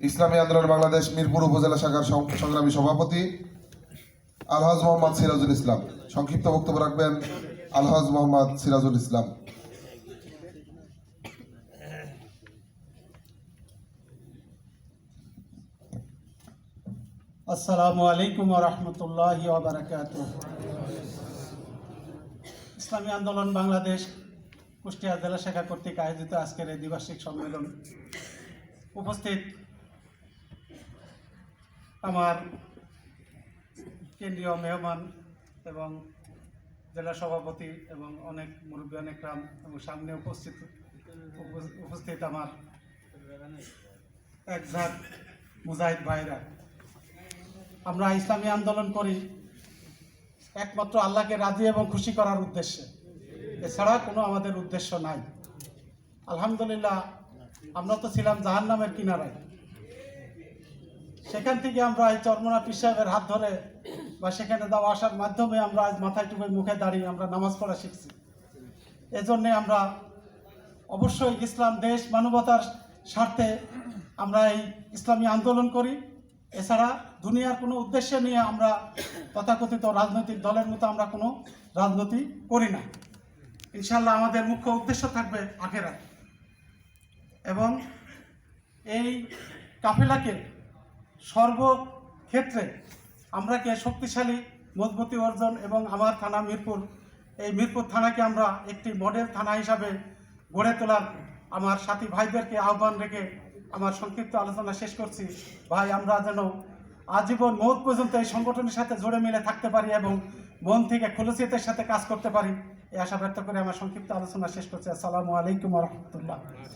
ইসলামী আন্দোলন বাংলাদেশ মিরপুর উপজেলা শাখার সংগ্রামী সভাপতি আলহাজ মোহাম্মদ সিরাজুল ইসলাম। সংক্ষিপ্ত বক্তব্য রাখবেন আলহাজ মোহাম্মদ সিরাজুল ইসলাম। আসসালামু আলাইকুম রহমতুল্লাহ ইসলামী আন্দোলন বাংলাদেশ কুষ্টিয়া জেলা শাখা কর্তৃক আয়োজিত আজকের এই দ্বিবার্ষিক সম্মেলন উপস্থিত আমার কেন্দ্রীয় মেহমান এবং জেলা সভাপতি এবং অনেক মুরব্বী, অনেক রাম এবং সামনে উপস্থিত উপস্থিত আমার একজাক মুজাহিদ ভাইরা। আমরা ইসলামী আন্দোলন করি একমাত্র আল্লাহকে রাজি এবং খুশি করার উদ্দেশ্যে। এছাড়া কোনো আমাদের উদ্দেশ্য নাই। আলহামদুলিল্লাহ আমরা তো ছিলাম জাহান্নামের কিনারায়। সেখান থেকে আমরা এই চরমনা পীর সাহেবের হাত ধরে বা সেখানে দেওয়া আসার মাধ্যমে আমরা আজ মাথায় টুপে মুখে দাঁড়িয়ে আমরা নামাজ পড়া শিখছি। এজন্যে আমরা অবশ্যই ইসলাম, দেশ, মানবতার স্বার্থে আমরা এই ইসলামী আন্দোলন করি। এছাড়া দুনিয়ার কোনো উদ্দেশ্য নিয়ে আমরা তথাকথিত রাজনৈতিক দলের মতো আমরা কোনো রাজনীতি করি না। ইনশাল্লাহ আমাদের মুখ্য উদ্দেশ্য থাকবে আখেরাত। এবং এই কাফেলাকে সর্বক্ষেত্রে আমরাকে শক্তিশালী, মজবুতি অর্জন এবং আমার থানা মিরপুর, এই মিরপুর থানাকে আমরা একটি মডেল থানা হিসাবে গড়ে তোলার আমার সাথী ভাইদেরকে আহ্বান রেখে আমার সংক্ষিপ্ত আলোচনা শেষ করছি। ভাই, আমরা যেন আজীবন মৌত পর্যন্ত এই সংগঠনের সাথে জুড়ে মিলে থাকতে পারি এবং মন থেকে খুলসিয়তের সাথে কাজ করতে পারি, এই আশা ব্যক্ত করে আমার সংক্ষিপ্ত আলোচনা শেষ করছি। আসসালামু আলাইকুম রহমতুল্লাহ।